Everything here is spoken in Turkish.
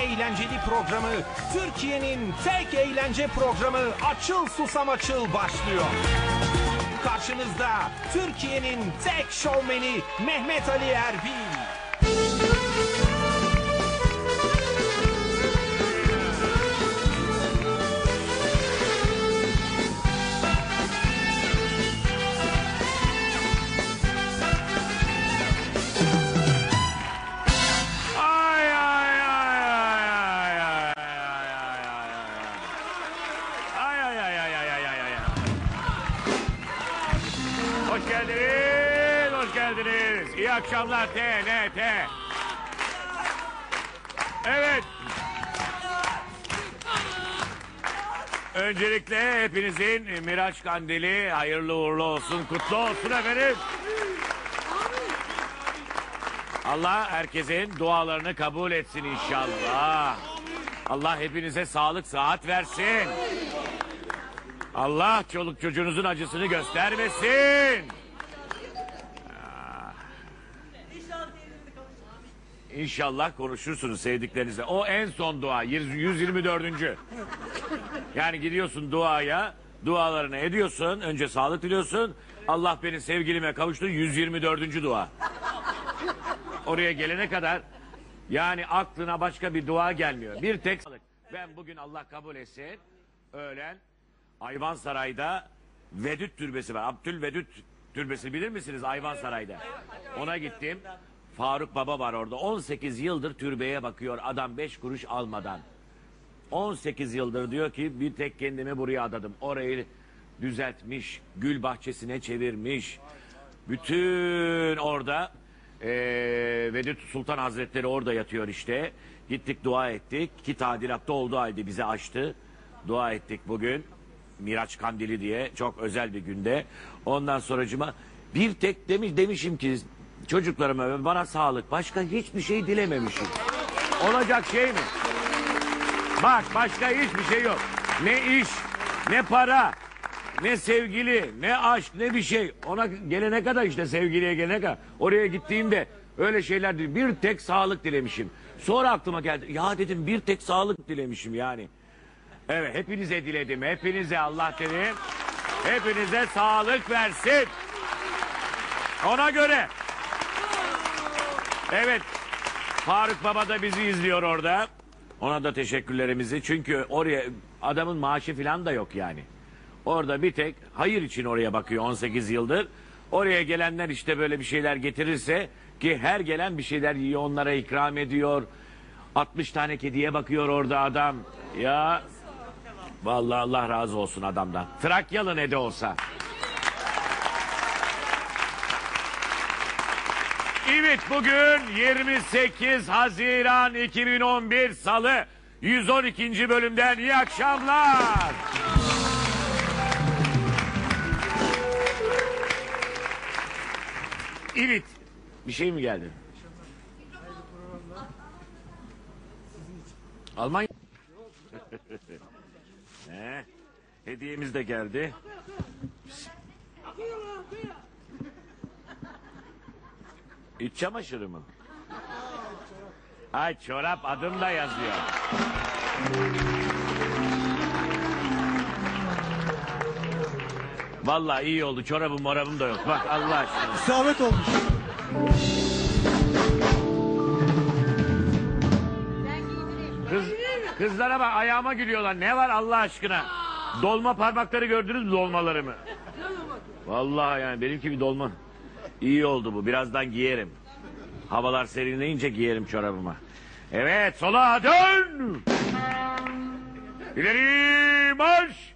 eğlenceli programı, Türkiye'nin tek eğlence programı Açıl Susam Açıl başlıyor. Karşınızda Türkiye'nin tek şovmeni Mehmet Ali Erbil. Hoş geldiniz, hoş geldiniz. İyi akşamlar TNT. Evet. Öncelikle hepinizin Miraç Kandili hayırlı uğurlu olsun, kutlu olsun efendim. Allah herkesin dualarını kabul etsin inşallah. Allah hepinize sağlık, sıhhat versin. Allah çoluk çocuğunuzun acısını göstermesin. Ah. İnşallah konuşursunuz sevdiklerinizle. O en son dua. 124. Yani gidiyorsun duaya, dualarını ediyorsun. Önce sağlık diliyorsun. Allah beni sevgilime kavuştu. 124. dua. Oraya gelene kadar yani aklına başka bir dua gelmiyor. Bir tek ben bugün Allah kabul etsin öğlen Ayvansaray'da Vedüt Türbesi var. Abdülvedüt Türbesi bilir misiniz Ayvansaray'da? Ona gittim. Faruk Baba var orada. 18 yıldır türbeye bakıyor adam 5 kuruş almadan. 18 yıldır diyor ki bir tek kendimi buraya adadım. Orayı düzeltmiş, gül bahçesine çevirmiş. Bütün orada eee Vedüt Sultan Hazretleri orada yatıyor işte. Gittik dua ettik ki tadilatta olduğu halde bize açtı. Dua ettik bugün. Miraç Kandili diye çok özel bir günde. Ondan sonracıma bir tek demiş demişim ki çocuklarıma ve bana sağlık başka hiçbir şey dilememişim. Olacak şey mi? Bak başka hiçbir şey yok. Ne iş, ne para, ne sevgili, ne aşk, ne bir şey. Ona gelene kadar işte sevgiliye gelene kadar. Oraya gittiğimde öyle şeyler değil. Bir tek sağlık dilemişim. Sonra aklıma geldi. Ya dedim bir tek sağlık dilemişim yani. Evet hepinize diledim. Hepinize Allah dedim. Hepinize sağlık versin. Ona göre. Evet. Faruk Baba da bizi izliyor orada. Ona da teşekkürlerimizi. Çünkü oraya adamın maaşı falan da yok yani. Orada bir tek hayır için oraya bakıyor 18 yıldır. Oraya gelenler işte böyle bir şeyler getirirse ki her gelen bir şeyler yiyor onlara ikram ediyor. 60 tane kediye bakıyor orada adam. Ya vallahi Allah razı olsun adamdan. Trakyalı ne de olsa. Evet bugün 28 Haziran 2011 Salı 112. bölümden iyi akşamlar. Evet. Bir şey mi geldi? Almanya. He, hediyemiz de geldi. İç çamaşırı mı? Ay çorap adım da yazıyor. Vallahi iyi oldu. Çorabım morabım da yok. Bak Allah aşkına. İsabet olmuş. Kız, kızlara bak ayağıma gülüyorlar. Ne var Allah aşkına? Dolma parmakları gördünüz mü dolmalarımı? Vallahi yani benimki bir dolma. İyi oldu bu. Birazdan giyerim. Havalar serinleyince giyerim çorabıma. Evet sola dön. İleri marş.